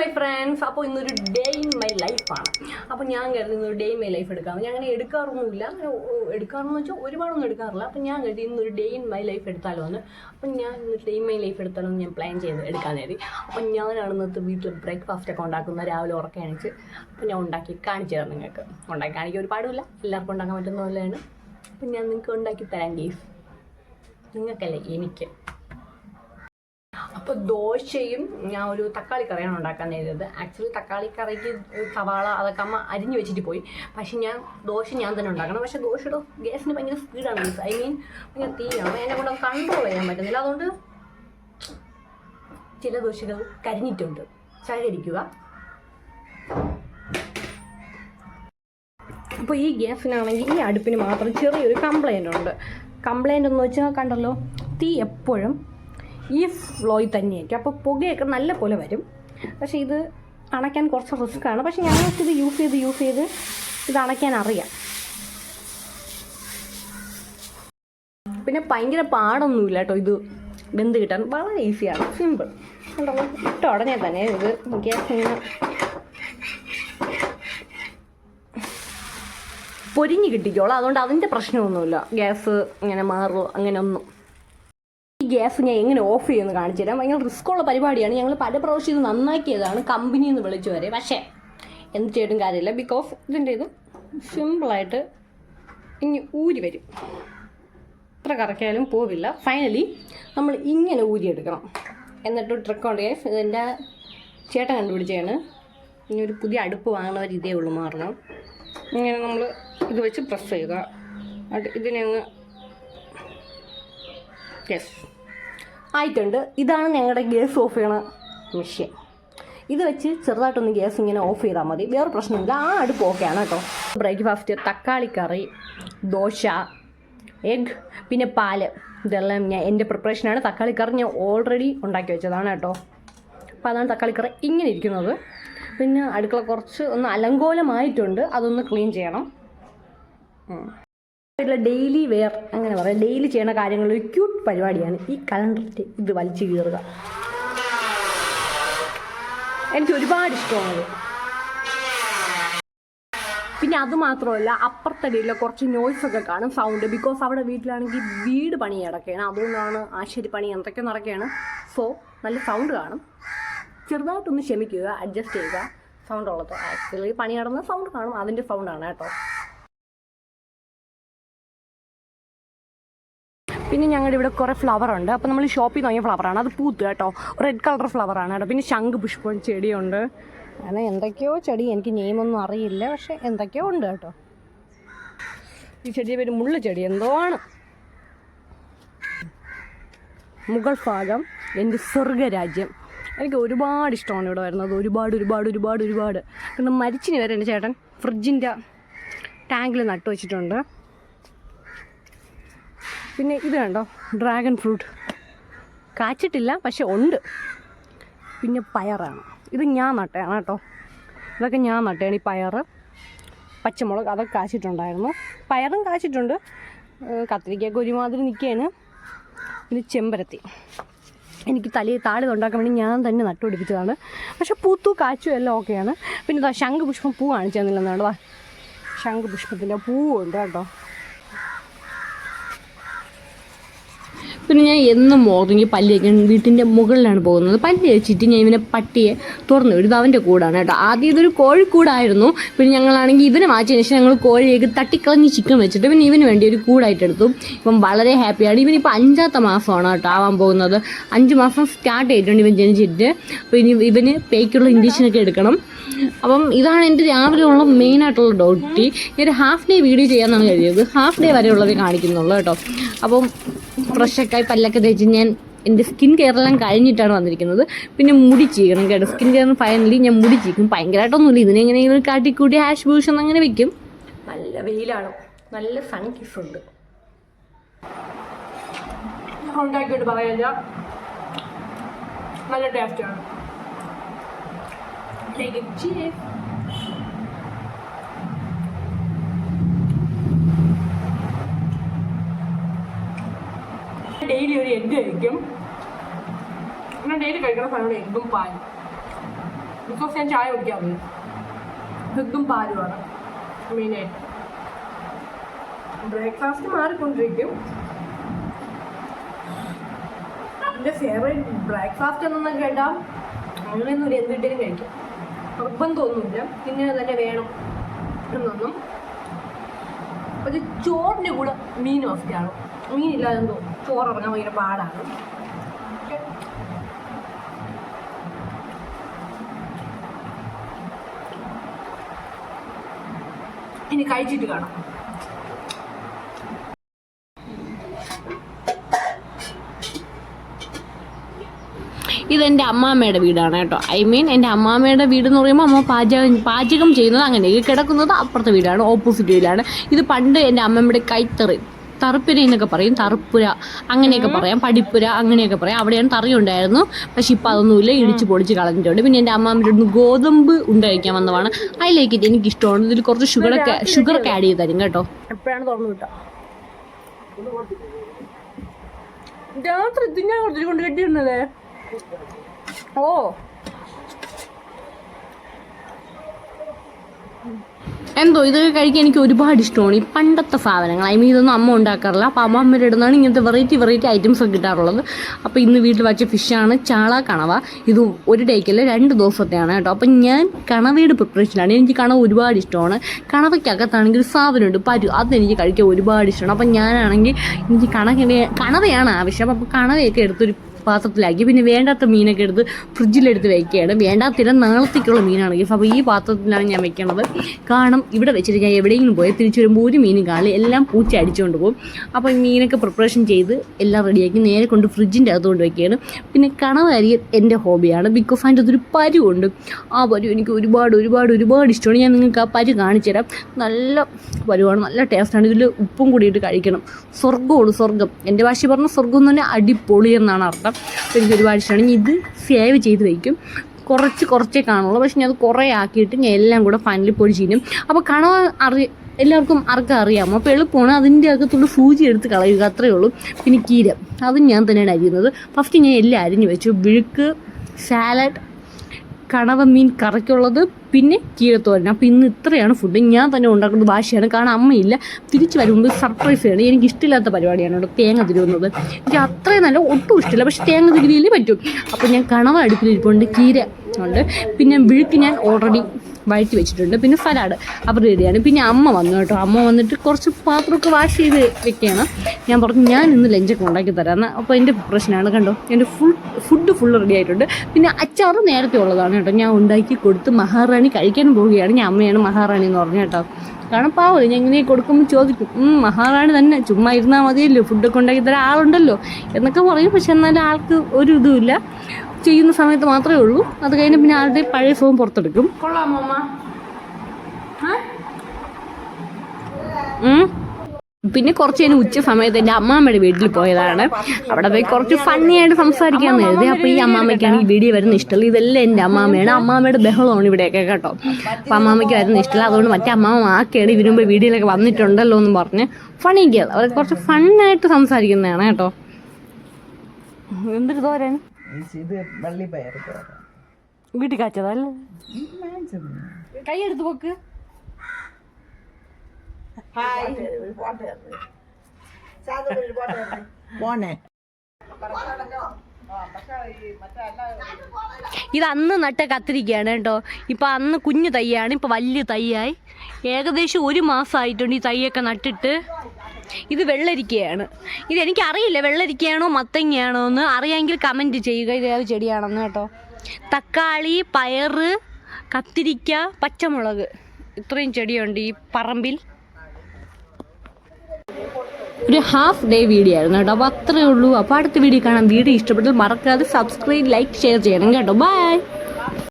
My friends അപ്പോൾ ഇന്നൊരു day in my ലൈഫാണ് അപ്പോൾ ഞാൻ കരുതി ഇന്നൊരു ഡേ ഇൻ മൈ ലൈഫ് എടുക്കാം. ഞാൻ അങ്ങനെ എടുക്കാറൊന്നുമില്ല. എടുക്കാറെന്ന് വെച്ചാൽ ഒരുപാടൊന്നും എടുക്കാറില്ല. അപ്പോൾ ഞാൻ കരുതി ഇന്നൊരു ഡേ ഇൻ മൈ ലൈഫ് എടുത്താലോ എന്ന്. അപ്പം ഞാൻ ഇന്ന് ഡേ ഇൻ മൈ ലൈഫ് എടുത്താലോ എന്ന് ഞാൻ പ്ലാൻ ചെയ്ത് എടുക്കാൻ കരുതി. അപ്പം ഞാനാണ് ഇന്നത്തെ വീട്ടിൽ ബ്രേക്ക്ഫാസ്റ്റ് ഒക്കെ ഉണ്ടാക്കുന്ന. രാവിലെ ഉറക്കം അണിച്ച് അപ്പം ഞാൻ ഉണ്ടാക്കി കാണിച്ചു തരാം നിങ്ങൾക്ക്. ഉണ്ടാക്കി കാണിക്കാൻ ഒരുപാടുമില്ല എല്ലാവർക്കും ഉണ്ടാക്കാൻ പറ്റുന്ന പോലെയാണ്. അപ്പം ഞാൻ നിങ്ങൾക്ക് ഉണ്ടാക്കി തരാം ഗീഫ് നിങ്ങൾക്കല്ലേ എനിക്ക്? അപ്പോൾ ദോശയും ഞാൻ ഒരു തക്കാളി കറിയാണ് ഉണ്ടാക്കാൻ നേരിയത് ആക്ച്വലി തക്കാളി കറിക്ക് സവാള അതൊക്കെ അമ്മ അരിഞ്ഞു വെച്ചിട്ട് പോയി. പക്ഷെ ഞാൻ ദോശ ഞാൻ തന്നെ ഉണ്ടാക്കണം. പക്ഷെ ദോശയുടെ ഗ്യാസിന് ഭയങ്കര സ്പീഡാണ് മീൻസ് ഐ മീൻ ഭയങ്കര തീയാണ്. എന്നെ കൊണ്ട് കൺട്രോൾ ചെയ്യാൻ പറ്റുന്നില്ല. അതുകൊണ്ട് ചില ദോശകൾ കരിഞ്ഞിട്ടുണ്ട്. സഹകരിക്കുക. അപ്പോൾ ഈ ഗ്യാസിനാണെങ്കിൽ ഈ അടുപ്പിന് മാത്രം ചെറിയൊരു കംപ്ലൈന്റ് ഉണ്ട്. കംപ്ലൈന്റ് എന്ന് വെച്ചാൽ കണ്ടല്ലോ തീ എപ്പോഴും ഈ ഫ്ലോയിൽ തന്നെയായിരിക്കും അപ്പോൾ പുകയൊക്കെ നല്ല പോലെ വരും. പക്ഷേ ഇത് അണയ്ക്കാൻ കുറച്ച് റിസ്ക്കാണ് പക്ഷേ ഞങ്ങൾക്ക് ഇത് യൂസ് ചെയ്ത് യൂസ് ചെയ്ത് ഇത് അണയ്ക്കാൻ അറിയാം. പിന്നെ ഭയങ്കര പാടൊന്നുമില്ല കേട്ടോ ഇത് വെന്ത് കിട്ടാൻ. വളരെ ഈസിയാണ് സിമ്പിൾ കണ്ടല്ലോ ഇട്ട ഉടനെ തന്നെ ഇത് ഗ്യാസ് ഇങ്ങനെ പൊരിഞ്ഞ് കിട്ടിക്കോളാം. അതുകൊണ്ട് അതിന്റെ പ്രശ്നമൊന്നുമില്ല. ഗ്യാസ് ഇങ്ങനെ മാറുമോ അങ്ങനെ ഒന്നും ഈ ഗ്യാസ് ഞാൻ എങ്ങനെ ഓഫ് ചെയ്യുമെന്ന് കാണിച്ചു തരാം. ഭയങ്കര റിസ്ക്കുള്ള പരിപാടിയാണ്. ഞങ്ങൾ പല പ്രാവശ്യം ഇത് നന്നാക്കിയതാണ് കമ്പനിയിൽ നിന്ന് വിളിച്ചു വരെ. പക്ഷേ എന്ത് ചെയ്തിട്ടും കാര്യമില്ല. ബിക്കോസ് ഇതിന്റെ ഇത് സിമ്പിളായിട്ട് ഇനി ഊരി വരും. എത്ര കറക്കിയാലും പോവില്ല. ഫൈനലി നമ്മൾ ഇങ്ങനെ ഊരിയെടുക്കണം എന്നിട്ട് ട്രിക്ക് ഉണ്ട്. ഗൈസ് ഇതെന്റെ ചേട്ടൻ കണ്ടുപിടിച്ചാണ് ഇനി ഒരു പുതിയ അടുപ്പ് വാങ്ങുന്നവർ ഇതേ ഉള്ളൂ മാറണം. ഇങ്ങനെ നമ്മൾ ഇത് വെച്ച് പ്രസ് ചെയ്യുക. ഇതിനെ അങ്ങ് യെസ് ആയിട്ടുണ്ട്. ഇതാണ് ഞങ്ങളുടെ ഗ്യാസ് ഓഫ് ചെയ്യണ മെഷീൻ. ഇത് വെച്ച് ചെറുതായിട്ടൊന്ന് ഗ്യാസ് ഇങ്ങനെ ഓഫ് ചെയ്താൽ മതി. വേറെ പ്രശ്നമില്ല. ആ അടുപ്പ് ഓക്കെയാണ് കേട്ടോ. ബ്രേക്ക്ഫാസ്റ്റ് തക്കാളി കറി ദോശ എഗ് പിന്നെ പാൽ. ഇതെല്ലാം ഞാൻ എന്റെ പ്രിപ്പറേഷനാണ് തക്കാളി കറി ഞാൻ ഓൾറെഡി ഉണ്ടാക്കി വെച്ചതാണ് കേട്ടോ. അപ്പോൾ അതാണ് തക്കാളി കറി ഇങ്ങനെ ഇരിക്കുന്നത്. പിന്നെ അടുക്കള കുറച്ച് ഒന്ന് അലങ്കോലമായിട്ടുണ്ട്. അതൊന്ന് ക്ലീൻ ചെയ്യണം. ഡെയിലി വെയർ അങ്ങനെ പറയാം. ഡെയിലി ചെയ്യുന്ന കാര്യങ്ങൾ ഒരു ക്യൂട്ട് പരിപാടിയാണ്. ഈ കലണ്ടറിന്റെ ഇത് വലിച്ചു കീറുക. എനിക്ക് ഒരുപാട് ഇഷ്ടമാണ് പിന്നെ അത് മാത്രമല്ല അപ്പുറത്തടിയിലെ കുറച്ച് നോയ്സ് ഒക്കെ കാണും സൗണ്ട് ബിക്കോസ് അവിടെ വീട്ടിലാണെങ്കിൽ വീട് പണി നടക്കുകയാണ്. അതുകൊണ്ടാണ് ആശരി പണി എന്തൊക്കെ നടക്കുകയാണ്. സോ നല്ല സൗണ്ട് കാണും. ചെറുതായിട്ടൊന്ന് ക്ഷമിക്കുക അഡ്ജസ്റ്റ് ചെയ്യുക. സൗണ്ട് ഉള്ളത്. ആക്ച്വലി പണി നടന്ന സൗണ്ട് കാണും. അതിന്റെ സൗണ്ടാണ് കേട്ടോ. പിന്നെ ഞങ്ങളുടെ ഇവിടെ കുറേ ഫ്ലവർ ഉണ്ട്. അപ്പോൾ നമ്മൾ ഷോപ്പിൽ വാങ്ങിയ ഫ്ലവറാണ് അത് പൂത്ത് കേട്ടോ. റെഡ് കളർ ഫ്ലവറാണ് കേട്ടോ. പിന്നെ ശംഖ് പുഷ്പം ചെടിയുണ്ട്. അങ്ങനെ എന്തൊക്കെയോ ചെടി. എനിക്ക് നെയിമൊന്നും അറിയില്ല. പക്ഷേ എന്തൊക്കെയോ ഉണ്ട് കേട്ടോ. ഈ ചെടിയുടെ പേര് മുള്ള ചെടി. എന്തോ ആണ്. മുഗൾ ഭാഗം എന്റെ സ്വർഗരാജ്യം എനിക്ക് ഒരുപാട് ഇഷ്ടമാണ് ഇവിടെ വരുന്നത്. ഒരുപാട് ഒരുപാട് ഒരുപാട് ഒരുപാട്. പിന്നെ മരിച്ചിന് വരെ എന്റെ ചേട്ടൻ ഫ്രിഡ്ജിന്റെ ടാങ്കിൽ നട്ടു വെച്ചിട്ടുണ്ട്. പിന്നെ ഇത് കണ്ടോ? ഡ്രാഗൺ ഫ്രൂട്ട് കാച്ചിട്ടില്ല പക്ഷെ ഉണ്ട്. പിന്നെ പയറാണ്. ഇത് ഞാൻ നട്ടയാണ് കേട്ടോ. ഇതൊക്കെ ഞാൻ നട്ടയാണ് ഈ പയറ്. പച്ചമുളക് അതൊക്കെ കാച്ചിട്ടുണ്ടായിരുന്നു. പയറും കാച്ചിട്ടുണ്ട്. കത്തിരിക്ക ഒരുമാതിരി നിൽക്കുകയാണ്. പിന്നെ ചെമ്പരത്തി. എനിക്ക് തലയിൽ താളി ഉണ്ടാക്കാൻ വേണ്ടി ഞാൻ തന്നെ നട്ടുപിടിപ്പിച്ചതാണ് പക്ഷെ പൂത്തു കാച്ചു എല്ലാം ഓക്കെയാണ്. പിന്നെ ഇതാ ശംഖുപുഷ്പം പൂ കാണിച്ചു തന്നില്ലെന്നാണ് ശംഖുപുഷ്പത്തിന്റെ പൂവുണ്ട് കേട്ടോ. പിന്നെ ഞാൻ എന്നും മോർണിംഗ് പല്ല് തേക്കാൻ വീട്ടിന്റെ മുകളിലാണ് പോകുന്നത്. പല്ല് വെച്ചിട്ട് ഞാൻ ഇവനെ പട്ടിയെ തുറന്നു വിടും. അവന്റെ കൂടാണ് കേട്ടോ. ആദ്യം ഇതൊരു കോഴിക്കൂടായിരുന്നു പിന്നെ ഞങ്ങളാണെങ്കിൽ ഇവനെ മാറ്റിയതിന് ശേഷം ഞങ്ങൾ കോഴിയൊക്കെ തട്ടിക്കളഞ്ഞ് ചിക്കൻ വെച്ചിട്ട് പിന്നെ ഇവന് വേണ്ടി ഒരു കൂടായിട്ട് എടുത്തു ഇപ്പം വളരെ ഹാപ്പിയാണ് ഇവനിപ്പോൾ അഞ്ചാമത്തെ മാസമാണ് കേട്ടോ ആവാൻ പോകുന്നത്. അഞ്ച് മാസം സ്റ്റാർട്ട് ചെയ്തിട്ടുണ്ട് ഇവൻ ജനിച്ചിട്ട്. അപ്പോൾ ഇനി ഇവന് പേക്കുള്ള ഇഞ്ചക്ഷനൊക്കെ എടുക്കണം. അപ്പം ഇതാണ് എന്റെ രാവിലെ ഉള്ള മെയിൻ ആയിട്ടുള്ള ഡ്യൂട്ടി ഈ ഒരു ഹാഫ് ഡേ വീഡിയോ ചെയ്യാമെന്നാണ് കരുതിയത്. ഹാഫ് ഡേ വരെയുള്ളവേ കാണിക്കുന്നുള്ളൂ കേട്ടോ. അപ്പം ഫ്രഷൊക്കെ ആയി പല്ലൊക്കെ തേച്ച് ഞാൻ എന്റെ സ്കിൻ കെയറെല്ലാം കഴിഞ്ഞിട്ടാണ് വന്നിരിക്കുന്നത്. പിന്നെ മുടി ചീക്കണം കേട്ടോ. സ്കിൻ കെയറിന് ഫൈനലി ഞാൻ മുടി ചീക്കും. ഭയങ്കരമായിട്ടൊന്നുമില്ല. ഇതിനെ കാട്ടിക്കൂടി കാട്ടിക്കൂട്ടി ഹാഷ് ബൂഷൻ അങ്ങനെ വെക്കും. നല്ല വെയിലാണ്. നല്ല സൺ കിസ് ഉണ്ട് ഉണ്ടാക്കിയിട്ട് പറയാല്ല. നല്ല ടേസ്റ്റാണ് ഡെയിലി ഒരു സാധനം എഗ്ഗും പാലും ബിക്കോസ് ഞാൻ ചായ കുടിക്കാറില്ല എഗ്ഗും പാലുമാണ് മെയിനായിട്ട്. ബ്രേക്ക്ഫാസ്റ്റ് മാറിക്കൊണ്ടിരിക്കും. എന്റെ ഫേവറേറ്റ് ബ്രേക്ക്ഫാസ്റ്റ് എന്നൊന്നും കേട്ടാൽ അങ്ങനെയൊന്നും ഒരു എന്തിട്ടേലും കഴിക്കും. നിർബന്ധമൊന്നുമില്ല പിന്നെ തന്നെ വേണം എന്നൊന്നും. പക്ഷെ ചോറിന്റെ കൂടെ മീൻ ഓഫ്റ്റാണ് മീനില്ലാതെ ചോറ് ഇറങ്ങാൻ ഭയങ്കര പാടാണ്. ഇനി കഴിച്ചിട്ട് കാണാം. ഇതെന്റെ അമ്മാമ്മയുടെ വീടാണ് കേട്ടോ. ഐ മീൻ എന്റെ അമ്മാമ്മയുടെ വീട് എന്ന് പറയുമ്പോൾ അമ്മ പാചകം പാചകം ചെയ്യുന്നത് അങ്ങനെ കിടക്കുന്നത് അപ്പുറത്തെ വീടാണ് ഓപ്പോസിറ്റ് വീടാണ്. ഇത് പണ്ട് എന്റെ അമ്മമ്മയുടെ കൈത്തറി. തറുപ്പുര എന്നൊക്കെ പറയും. തറുപ്പുര അങ്ങനെയൊക്കെ പറയാം. പടിപ്പുര അങ്ങനെയൊക്കെ പറയാം. അവിടെയാണ് തറി ഉണ്ടായിരുന്നു പക്ഷെ ഇപ്പം അതൊന്നുമില്ല. ഇടിച്ച് പൊളിച്ച് കളഞ്ഞിട്ടുണ്ട്. പിന്നെ എന്റെ അമ്മാമ്മയുടെ അടുത്ത് ഗോതമ്പ് ഉണ്ട കഴിക്കാൻ വന്നതാണ് അതിലേക്ക് എനിക്ക് ഇഷ്ടമാണ് ഇതിൽ കുറച്ച് ഷുഗറൊക്കെ ഷുഗറൊക്കെ ആഡ് ചെയ്ത് തരും കേട്ടോ. എപ്പോഴാണ് തുറന്നു കിട്ടുക? രാത്രി കൊണ്ട് കെട്ടിയിരുന്നല്ലേ ഓ. എന്തോ ഇതൊക്കെ കഴിക്കാൻ എനിക്ക് ഒരുപാട് ഇഷ്ടമാണ്. ഈ പണ്ടത്തെ സാധനങ്ങൾ ഐ മീൻ ഇതൊന്നും അമ്മ ഉണ്ടാക്കാറില്ല. അപ്പോൾ അമ്മമ്മയുടെ ഇടുന്നതാണ് ഇങ്ങനത്തെ വെറൈറ്റി വെറൈറ്റി ഐറ്റംസ് ഒക്കെ കിട്ടാറുള്ളത്. അപ്പോൾ ഇന്ന് വീട്ടിൽ വച്ച ഫിഷാണ് ചാള കണവ. ഇത് ഒരു ഡേക്കല്ല രണ്ട് ദിവസത്തെയാണ് കേട്ടോ. അപ്പം ഞാൻ കണവയുടെ പ്രിപ്പറേഷനാണ് എനിക്ക് കണവ ഒരുപാട് ഇഷ്ടമാണ്. കണവയ്ക്കകത്താണെങ്കിൽ ഒരു സാധനമുണ്ട് പരു. അതെനിക്ക് കഴിക്കാൻ ഒരുപാട് ഇഷ്ടമാണ്. അപ്പം ഞാനാണെങ്കിൽ എനിക്ക് കണക്കിനെ കണവയാണ് ആവശ്യം. അപ്പോൾ കണവയൊക്കെ എടുത്തൊരു പാത്രത്തിലാക്കി. പിന്നെ വേണ്ടാത്ത മീനൊക്കെ എടുത്ത് ഫ്രിഡ്ജിലെടുത്ത് വയ്ക്കുകയാണ് വേണ്ടാത്തില്ല നാളത്തേക്കുള്ള മീനാണ്. ഗിഫ് അപ്പോൾ ഈ പാത്രത്തിലാണ് ഞാൻ വെക്കണത്. കാരണം ഇവിടെ വെച്ചിട്ട് ഞാൻ എവിടെയെങ്കിലും പോയി തിരിച്ചു വരുമ്പോൾ ഒരു മീനും കാണില്ല. എല്ലാം പൂച്ച അടിച്ചുകൊണ്ട് പോകും. അപ്പോൾ മീനൊക്കെ പ്രിപ്പറേഷൻ ചെയ്ത് എല്ലാം റെഡിയാക്കി നേരെ കൊണ്ട് ഫ്രിഡ്ജിന്റെ അകത്ത് കൊണ്ട് വയ്ക്കുകയാണ് പിന്നെ കണവരി എന്റെ ഹോബിയാണ്. ബിക്കോസ് അതിന്റെ അതൊരു പരുവുണ്ട്. ആ പരു എനിക്ക് ഒരുപാട് ഒരുപാട് ഒരുപാട് ഇഷ്ടമാണ്. ഞാൻ നിങ്ങൾക്ക് ആ പരു കാണിച്ചു തരാം. നല്ല പരുവാണ്. നല്ല ടേസ്റ്റാണ് ഇതിൽ ഉപ്പും കൂടിയിട്ട് കഴിക്കണം. സ്വർഗമാണ് സ്വർഗം എന്റെ ഭാഷ പറഞ്ഞ സ്വർഗം എന്ന് പറഞ്ഞാൽ അടിപൊളി എന്നാണ് അർത്ഥം. അപ്പോൾ എനിക്ക് ഒരുപാട് ഇഷ്ടമാണ് ഇത് സേവ് ചെയ്ത് വയ്ക്കും കുറച്ച് കുറച്ചേ കാണുള്ളൂ. പക്ഷെ ഞാൻ അത് കുറേ ആക്കിയിട്ട് ഞാൻ എല്ലാം കൂടെ ഫൈനലിൽ ചെയ്യും അപ്പോൾ കണവ അറി എല്ലാവർക്കും ആർക്കും അറിയാമോ? അപ്പോൾ എളുപ്പമാണ് അതിന്റെ അകത്തുള്ള സൂചി എടുത്ത് കളയുക. അത്രയേ ഉള്ളൂ. പിന്നെ കീര. അതും ഞാൻ തന്നെയാണ് അരിയുന്നത്. ഫസ്റ്റ് ഞാൻ എല്ലാം അരിഞ്ഞു വെച്ചു. വിഴുക്ക് സാലഡ് കണവ മീൻ കറക്കുള്ളത് പിന്നെ കീഴത്തോരൻ. അപ്പം ഇന്ന് ഇത്രയാണ് ഫുഡ് ഞാൻ തന്നെ ഉണ്ടാക്കുന്നത് ഭാഷയാണ് കാരണം അമ്മയില്ല. തിരിച്ച് വരുമ്പോൾ സർപ്രൈസ് ആണ്. എനിക്ക് ഇഷ്ടമില്ലാത്ത പരിപാടിയാണ് ഇവിടെ തേങ്ങ തിരുവുന്നത്. എനിക്ക് അത്രയും നല്ല ഒട്ടും ഇഷ്ടമില്ല പക്ഷേ തേങ്ങ തിരുവിയിൽ പറ്റും. അപ്പോൾ ഞാൻ കണവ അടുപ്പിലിരിപ്പുണ്ട്. കീര ഉണ്ട്. പിന്നെ വിഴുക്ക് ഞാൻ ഓൾറെഡി വഴറ്റി വെച്ചിട്ടുണ്ട്. പിന്നെ സലാഡ് അപ്പോൾ റെഡിയാണ് പിന്നെ അമ്മ വന്നു കേട്ടോ. അമ്മ വന്നിട്ട് കുറച്ച് പാത്രമൊക്കെ വാഷ് ചെയ്ത് വെക്കുകയാണ്. ഞാൻ പറഞ്ഞു ഞാൻ ഇന്ന് ലഞ്ചൊക്കെ ഉണ്ടാക്കി തരാമെന്ന് അപ്പോൾ എന്റെ പ്രശ്നമാണ് കണ്ടോ? എന്റെ ഫുൾ ഫുഡ് ഫുൾ റെഡി ആയിട്ടുണ്ട്. പിന്നെ അച്ചാറ് നേരത്തെ ഉള്ളതാണ് കേട്ടോ. ഞാൻ ഉണ്ടാക്കി കൊടുത്ത് മഹാറാണി കഴിക്കാൻ പോവുകയാണ്. ഞാൻ അമ്മയാണ് മഹാറാണി എന്ന് പറഞ്ഞു കേട്ടോ. കാരണം പാവം ഞാൻ ഇങ്ങനെ കൊടുക്കുമ്പോൾ ചോദിക്കും മഹാറാണി തന്നെ ചുമ്മാ ഇരുന്നാൽ മതിയല്ലോ. ഫുഡൊക്കെ ഉണ്ടാക്കി തരാൻ ആളുണ്ടല്ലോ. എന്നൊക്കെ പറയും. പക്ഷെ എന്നാലും ആൾക്ക് ഒരു ഇതുമില്ല ചെയ്യുന്ന സമയത്ത് മാത്രമേ ഉള്ളൂ. അത് കഴിഞ്ഞ് പിന്നെ ആരുടെ പഴയ ഫോം പുറത്തെടുക്കും. കൊള്ളാമോ. പിന്നെ കുറച്ച് കഴിഞ്ഞ് ഉച്ച സമയത്ത് എന്റെ അമ്മാമ്മയുടെ വീട്ടിൽ പോയതാണ്. അവിടെ പോയി കുറച്ച് ഫണ്ണി ആയിട്ട് സംസാരിക്കാമെന്ന് കരുതി. അപ്പോൾ ഈ അമ്മാമ്മയ്ക്കാണ് ഈ വീഡിയോ വരുന്ന ഇഷ്ടമല്ല ഇതെല്ലാം എന്റെ അമ്മാമ്മയാണ്. അമ്മാമ്മയുടെ ബഹളമാണ് ഇവിടെയൊക്കെ കേട്ടോ. അപ്പോൾ അമ്മാമ്മയ്ക്ക് വരുന്ന ഇഷ്ടമല്ല. അതുകൊണ്ട് മറ്റേ അമ്മാമ്മ ആക്കിയാണ് ഇതിനു മുമ്പ് വീഡിയോയിലൊക്കെ വന്നിട്ടുണ്ടല്ലോ എന്ന് പറഞ്ഞ് ഫണിക്കുക അവർ കുറച്ച് ഫണ്ണായിട്ട് സംസാരിക്കുന്നതാണ് കേട്ടോ. എന്തൊരു തോരൻ ഇത് വള്ളിപ്പയർ വീട്ടിൽ കാച്ചതല്ലേ? കൈ എടുത്ത് പോക്ക്. പോണേ ഇത് അന്ന് നട്ട കത്തിരിക്കുകയാണ് കേട്ടോ. ഇപ്പം അന്ന് കുഞ്ഞു തൈയാണ് ഇപ്പം വലിയ തൈയായി. ഏകദേശം ഒരു മാസമായിട്ടുണ്ട് ഈ തൈയൊക്കെ നട്ടിട്ട്. ഇത് വെള്ളരിക്കയാണ്. ഇത് എനിക്കറിയില്ല വെള്ളരിക്കയാണോ മത്തങ്ങയാണോ എന്ന്. അറിയാമെങ്കിൽ കമന്റ് ചെയ്യുക. ഇത് ഏത് ചെടിയാണെന്ന് കേട്ടോ. തക്കാളി പയറ് കത്തിരിക്ക പച്ചമുളക്. ഇത്രയും ചെടിയുണ്ട് ഈ പറമ്പിൽ. ഒരു ഹാഫ് ഡേ വീഡിയോ ആയിരുന്നു കേട്ടോ. അപ്പോൾ അത്രേ ഉള്ളൂ. അപ്പോൾ അടുത്ത വീഡിയോ കാണാം. വീഡിയോ ഇഷ്ടപ്പെട്ടാൽ മറക്കാതെ സബ്സ്ക്രൈബ് ലൈക്ക് ഷെയർ ചെയ്യണം കേട്ടോ. ബൈ